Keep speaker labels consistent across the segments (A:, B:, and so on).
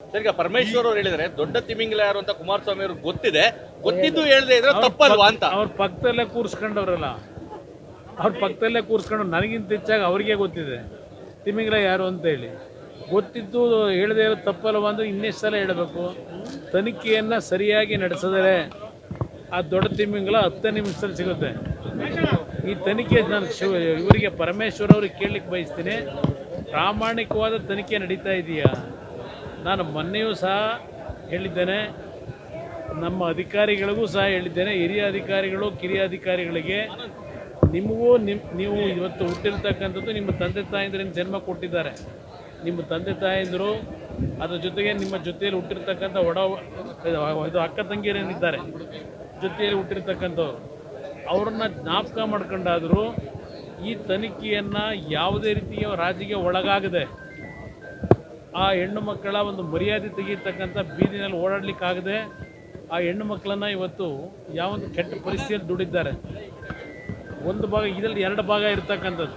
A: Sir ಈಗ ಪರಮೇಶ್ವರ್ ಅವ್ರು ಹೇಳಿದ್ರೆ ದೊಡ್ಡ ತಿಮಿಂಗಲ ಯಾರು ಅಂತ ಕುಮಾರಸ್ವಾಮಿ ಅವ್ರಿಗೆ ಗೊತ್ತಿದೆ. ಗೊತ್ತಿದ್ದು ಹೇಳದೆ ಇದ್ರೆ ತಪ್ಪಲ್ವಾ ಅಂತ.
B: ಅವ್ರ ಪಕ್ಕದಲ್ಲೇ ಕೂರಿಸ್ಕೊಂಡವ್ರಲ್ಲ. ಅವ್ರ ಪಕ್ಕದಲ್ಲೇ ಕೂರಿಸ್ಕೊಂಡು ನನಗಿಂತ ಹೆಚ್ಚಾಗಿ ಅವ್ರಿಗೆ ಗೊತ್ತಿದೆ. ತಿಮಿಂಗ್ಲ ಯಾರು ಅಂತ ಹೇಳಿ. ಗೊತ್ತಿದ್ದು ಹೇಳದೇ ಇರೋ ತಪ್ಪಲ್ವಾ ಅಂದ್ರೆ ಇನ್ನೆಷ್ಟು ಸಲ ಹೇಳಬೇಕು. ತನಿಖೆಯನ್ನ ಸರಿಯಾಗಿ ನಡೆಸಿದರೆ ಆ ದೊಡ್ಡ ತಿಮಿಂಗ್ಲ ಹತ್ತು ನಿಮಿಷದಲ್ಲಿ ಸಿಗುತ್ತೆ. ಈ ತನಿಖೆ ನಾನು ಶಿವ ಇವರಿಗೆ ಪರಮೇಶ್ವರ್ ಅವ್ರಿಗೆ ಕೇಳಲಿಕ್ಕೆ ಬಯಸ್ತೀನಿ. ಪ್ರಾಮಾಣಿಕವಾದ ತನಿಖೆ ನಡೀತಾ ಇದೆಯಾ? ನಾನು ಮೊನ್ನೆಯೂ ಸಹ ಹೇಳಿದ್ದೇನೆ, ನಮ್ಮ ಅಧಿಕಾರಿಗಳಿಗೂ ಸಹ ಹೇಳಿದ್ದೇನೆ, ಹಿರಿಯ ಅಧಿಕಾರಿಗಳು, ಕಿರಿಯ ಅಧಿಕಾರಿಗಳಿಗೆ. ನಿಮಗೂ ನಿಮ್ಮ ನೀವು ಇವತ್ತು ಹುಟ್ಟಿರ್ತಕ್ಕಂಥದ್ದು ನಿಮ್ಮ ತಂದೆ ತಾಯಂದ್ರಿಂದ ಜನ್ಮ ಕೊಟ್ಟಿದ್ದಾರೆ. ನಿಮ್ಮ ತಂದೆ ತಾಯಂದಿರು ಅದ್ರ ಜೊತೆಗೆ ನಿಮ್ಮ ಜೊತೆಯಲ್ಲಿ ಹುಟ್ಟಿರ್ತಕ್ಕಂಥ ಒಡ, ಇದು ಅಕ್ಕ ತಂಗಿಯರೇನಿದ್ದಾರೆ ಜೊತೆಯಲ್ಲಿ ಹುಟ್ಟಿರ್ತಕ್ಕಂಥವ್ರು. ಅವ್ರನ್ನ ಜ್ಞಾಪಕ ಮಾಡ್ಕೊಂಡಾದರೂ ಈ ತನಿಖೆಯನ್ನು ಯಾವುದೇ ರೀತಿಯ ರಾಜಿಗೆ ಒಳಗಾಗದೆ ಆ ಹೆಣ್ಣು ಮಕ್ಕಳ ಒಂದು ಮರ್ಯಾದೆ ತೆಗೀತಕ್ಕಂಥ ಬೀದಿನಲ್ಲಿ ಓಡಾಡಲಿಕ್ಕಾಗದೆ ಆ ಹೆಣ್ಣು ಮಕ್ಕಳನ್ನು ಇವತ್ತು ಯಾವೊಂದು ಕೆಟ್ಟ ಪರಿಸ್ಥಿತಿಯಲ್ಲಿ ದುಡಿದ್ದಾರೆ. ಒಂದು ಭಾಗ ಇದರಲ್ಲಿ ಎರಡು ಭಾಗ ಇರ್ತಕ್ಕಂಥದ್ದು.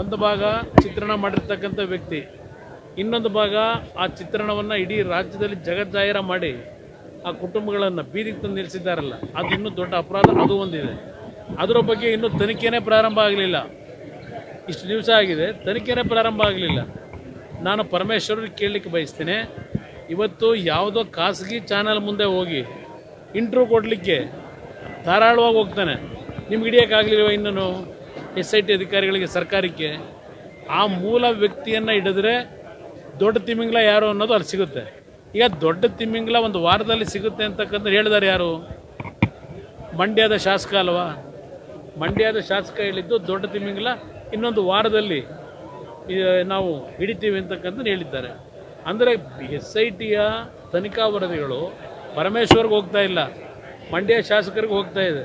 B: ಒಂದು ಭಾಗ ಚಿತ್ರಣ ಮಾಡಿರ್ತಕ್ಕಂಥ ವ್ಯಕ್ತಿ, ಇನ್ನೊಂದು ಭಾಗ ಆ ಚಿತ್ರಣವನ್ನು ಇಡೀ ರಾಜ್ಯದಲ್ಲಿ ಜಗಜ್ಜಾಹಿರ ಮಾಡಿ ಆ ಕುಟುಂಬಗಳನ್ನು ಬೀದಿಗೆ ತಂದು ನಿಲ್ಲಿಸಿದ್ದಾರಲ್ಲ, ಅದು ಇನ್ನೂ ದೊಡ್ಡ ಅಪರಾಧ, ಅದು ಒಂದಿದೆ. ಅದರ ಬಗ್ಗೆ ಇನ್ನೂ ತನಿಖೆನೇ ಪ್ರಾರಂಭ ಆಗಲಿಲ್ಲ. ಇಷ್ಟು ದಿವಸ ಆಗಿದೆ, ತನಿಖೆನೇ ಪ್ರಾರಂಭ ಆಗಲಿಲ್ಲ. ನಾನು ಪರಮೇಶ್ವರರು ಕೇಳಲಿಕ್ಕೆ ಬಯಸ್ತೇನೆ. ಇವತ್ತು ಯಾವುದೋ ಖಾಸಗಿ ಚಾನಲ್ ಮುಂದೆ ಹೋಗಿ ಇಂಟ್ರ್ಯೂ ಕೊಡಲಿಕ್ಕೆ ಧಾರಾಳವಾಗಿ ಹೋಗ್ತಾನೆ. ನಿಮ್ಗೆ ಹಿಡಿಯೋಕ್ಕಾಗಲಿಲ್ವ ಇನ್ನೂ ಎಸ್ ಐ ಟಿ ಅಧಿಕಾರಿಗಳಿಗೆ ಸರ್ಕಾರಕ್ಕೆ? ಆ ಮೂಲ ವ್ಯಕ್ತಿಯನ್ನು ಹಿಡಿದ್ರೆ ದೊಡ್ಡ ತಿಮಿಂಗ್ಲ ಯಾರು ಅನ್ನೋದು ಅಲ್ಲಿ ಸಿಗುತ್ತೆ. ಈಗ ದೊಡ್ಡ ತಿಮಿಂಗ್ಲ ಒಂದು ವಾರದಲ್ಲಿ ಸಿಗುತ್ತೆ ಅಂತಕ್ಕಂಥ ಹೇಳಿದ್ದಾರೆ ಯಾರು? ಮಂಡ್ಯದ ಶಾಸಕ ಅಲ್ವಾ? ಮಂಡ್ಯದ ಶಾಸಕ ಹೇಳಿದ್ದು ದೊಡ್ಡ ತಿಮಿಂಗ್ಲ, ಇನ್ನೊಂದು ವಾರದಲ್ಲಿ ನಾವು ಹಿಡಿತೀವಿ ಅಂತಕ್ಕಂಥ ಹೇಳಿದ್ದಾರೆ. ಅಂದರೆ ಎಸ್ ಐ ಟಿಯ ತನಿಖಾ ವರದಿಗಳು ಪರಮೇಶ್ವರ್ಗೆ ಹೋಗ್ತಾ ಇಲ್ಲ. ಮಂಡ್ಯ ಶಾಸಕರಿಗೆ ಹೋಗ್ತಾ ಇದೆ.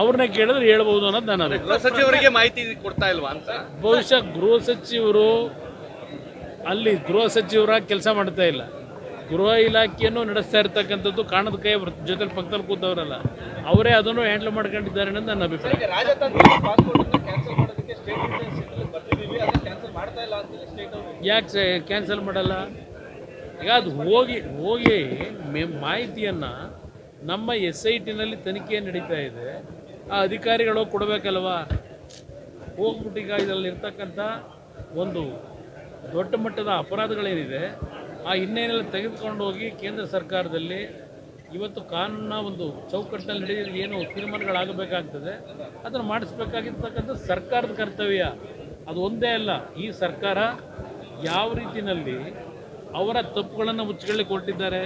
B: ಅವ್ರನ್ನ ಕೇಳಿದ್ರೆ ಹೇಳ್ಬೋದು ಅನ್ನೋದು ನನ್ನ
A: ಗೃಹ ಸಚಿವರಿಗೆ ಮಾಹಿತಿ ಕೊಡ್ತಾ ಇಲ್ವಾ ಅಂತ?
B: ಬಹುಶಃ ಗೃಹ ಸಚಿವರು ಅಲ್ಲಿ ಗೃಹ ಸಚಿವರಾಗಿ ಕೆಲಸ ಮಾಡ್ತಾ ಇಲ್ಲ. ಗೃಹ ಇಲಾಖೆಯನ್ನು ನಡೆಸ್ತಾ ಇರ್ತಕ್ಕಂಥದ್ದು ಕಾಣದ ಕೈ ಜೊತೆ ಜೊತೆಲಿ ಪಕ್ಕದಲ್ಲಿ ಕೂತವರಲ್ಲ. ಅವರೇ ಅದನ್ನು ಹ್ಯಾಂಡಲ್ ಮಾಡ್ಕೊಂಡಿದ್ದಾರೆ ಅನ್ನೋದು ನನ್ನ ಅಭಿಪ್ರಾಯ. ಯಾಕೆ ಕ್ಯಾನ್ಸಲ್ ಮಾಡಲ್ಲ? ಈಗ ಅದು ಹೋಗಿ ಹೋಗಿ ಮೆ, ಮಾಹಿತಿಯನ್ನು ನಮ್ಮ ಎಸ್ ಐ ಟಿನಲ್ಲಿ ತನಿಖೆ ನಡೀತಾ ಇದೆ. ಆ ಅಧಿಕಾರಿಗಳು ಕೊಡಬೇಕಲ್ವಾ? ಹೋಗ್ಬಿಟ್ಟು ಈಗ ಇದರಲ್ಲಿ ಇರ್ತಕ್ಕಂಥ ಒಂದು ದೊಡ್ಡ ಮಟ್ಟದ ಅಪರಾಧಗಳೇನಿದೆ, ಆ ಇನ್ನೇನೆಲ್ಲ ತೆಗೆದುಕೊಂಡು ಹೋಗಿ ಕೇಂದ್ರ ಸರ್ಕಾರದಲ್ಲಿ ಇವತ್ತು ಕಾನೂನಿನ ಒಂದು ಚೌಕಟ್ಟಿನಲ್ಲಿ ನಡೆಯೋದು ಏನು ತೀರ್ಮಾನಗಳಾಗಬೇಕಾಗ್ತದೆ. ಅದನ್ನು ಮಾಡಿಸ್ಬೇಕಾಗಿರ್ತಕ್ಕಂಥ ಸರ್ಕಾರದ ಕರ್ತವ್ಯ. ಅದು ಒಂದೇ ಅಲ್ಲ ಈ ಸರ್ಕಾರ ಯಾವ ರೀತಿಯಲ್ಲಿ ಅವರ ತಪ್ಪುಗಳನ್ನು ಮುಚ್ಚಿಕೊಳ್ಳಿಕ್ಕೆ ಕೊಟ್ಟಿದ್ದಾರೆ.